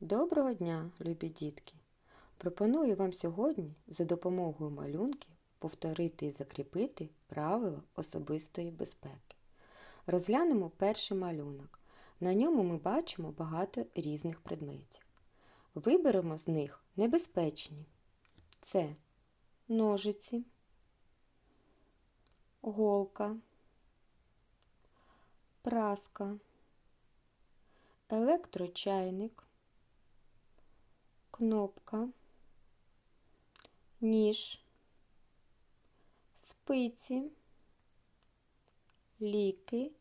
Доброго дня, любі дітки! Пропоную вам сьогодні за допомогою малюнків повторити і закріпити правила особистої безпеки. Розглянемо перший малюнок. На ньому ми бачимо багато різних предметів. Виберемо з них небезпечні. Це ножиці, голка, праска, електрочайник кнопка, ніж, спиці, ліки,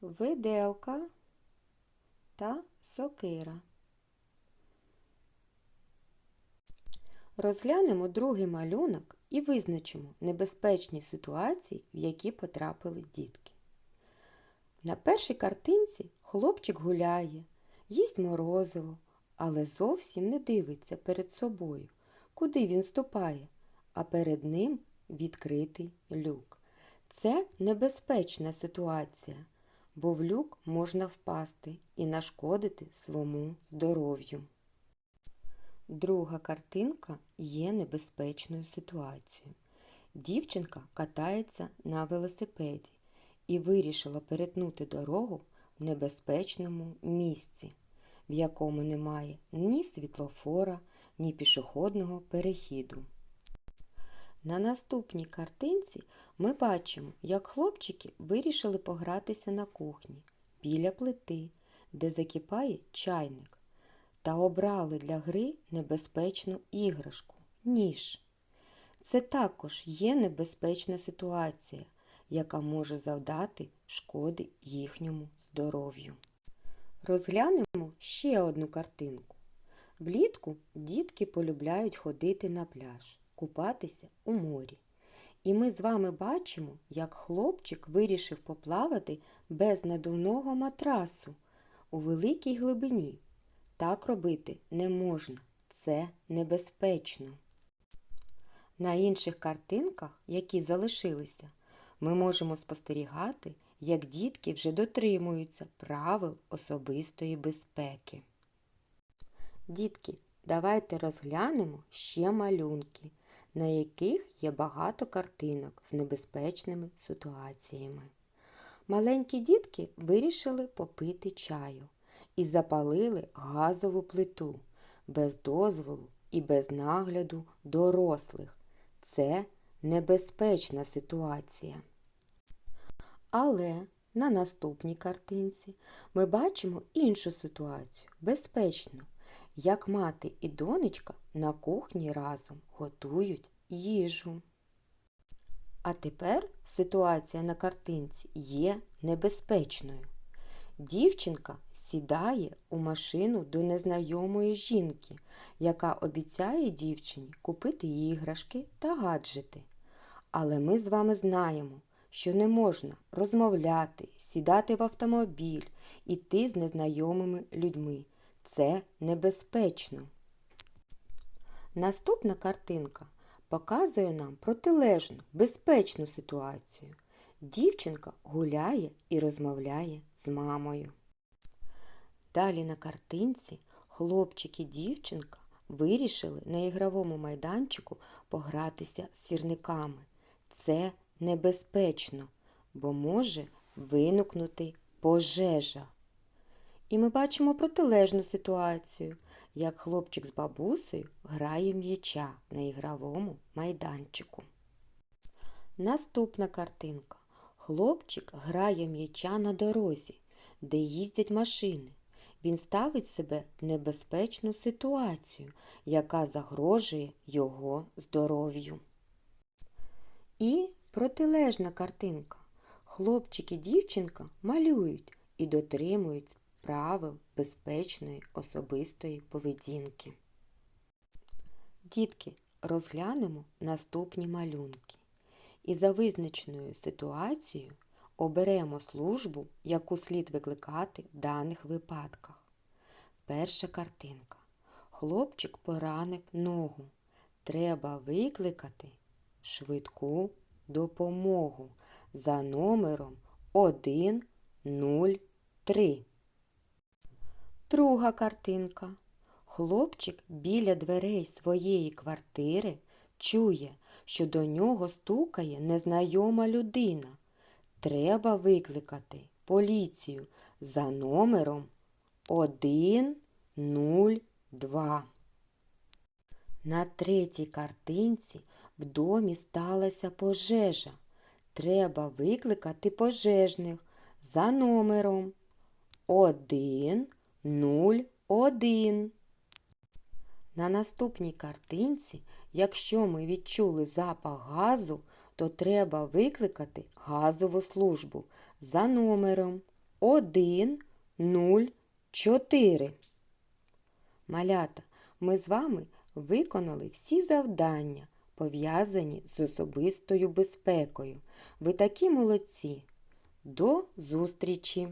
виделка та сокира. Розглянемо другий малюнок і визначимо небезпечні ситуації, в які потрапили дітки. На першій картинці хлопчик гуляє, їсть морозиво, але зовсім не дивиться перед собою, куди він ступає, а перед ним відкритий люк. Це небезпечна ситуація, бо в люк можна впасти і нашкодити своєму здоров'ю. Друга картинка є небезпечною ситуацією. Дівчинка катається на велосипеді і вирішила перетнути дорогу в небезпечному місці в якому немає ні світлофора, ні пішохідного перехіду. На наступній картинці ми бачимо, як хлопчики вирішили погратися на кухні біля плити, де закипає чайник, та обрали для гри небезпечну іграшку ніж. Це також є небезпечна ситуація, яка може завдати шкоди їхньому здоров'ю. Розглянемо ще одну картинку. Влітку дітки полюбляють ходити на пляж, купатися у морі. І ми з вами бачимо, як хлопчик вирішив поплавати без надувного матрасу у великій глибині. Так робити не можна, це небезпечно. На інших картинках, які залишилися, ми можемо спостерігати, як дітки вже дотримуються правил особистої безпеки. Дітки, давайте розглянемо ще малюнки, на яких є багато картинок з небезпечними ситуаціями. Маленькі дітки вирішили попити чаю і запалили газову плиту без дозволу і без нагляду дорослих. Це небезпечна ситуація. Але на наступній картинці ми бачимо іншу ситуацію, безпечну, як мати і донечка на кухні разом готують їжу. А тепер ситуація на картинці є небезпечною. Дівчинка сідає у машину до незнайомої жінки, яка обіцяє дівчині купити іграшки та гаджети. Але ми з вами знаємо, що не можна розмовляти, сідати в автомобіль, іти з незнайомими людьми. Це небезпечно. Наступна картинка показує нам протилежну, безпечну ситуацію. Дівчинка гуляє і розмовляє з мамою. Далі на картинці хлопчик і дівчинка вирішили на ігровому майданчику погратися з сірниками. Це небезпечно, бо може виникнути пожежа. І ми бачимо протилежну ситуацію, як хлопчик з бабусею грає м'яча на ігровому майданчику. Наступна картинка. Хлопчик грає м'яча на дорозі, де їздять машини. Він ставить себе в небезпечну ситуацію, яка загрожує його здоров'ю. І Протилежна картинка. Хлопчик і дівчинка малюють і дотримують правил безпечної особистої поведінки. Дітки, розглянемо наступні малюнки. І за визначеною ситуацією оберемо службу, яку слід викликати в даних випадках. Перша картинка. Хлопчик поранив ногу. Треба викликати швидку допомогу за номером 103. Друга картинка. Хлопчик біля дверей своєї квартири чує, що до нього стукає незнайома людина. Треба викликати поліцію за номером 102. На третій картинці в домі сталася пожежа. Треба викликати пожежних за номером 101. На наступній картинці, якщо ми відчули запах газу, то треба викликати газову службу за номером 104. Малята, ми з вами виконали всі завдання, пов'язані з особистою безпекою. Ви такі молодці. До зустрічі!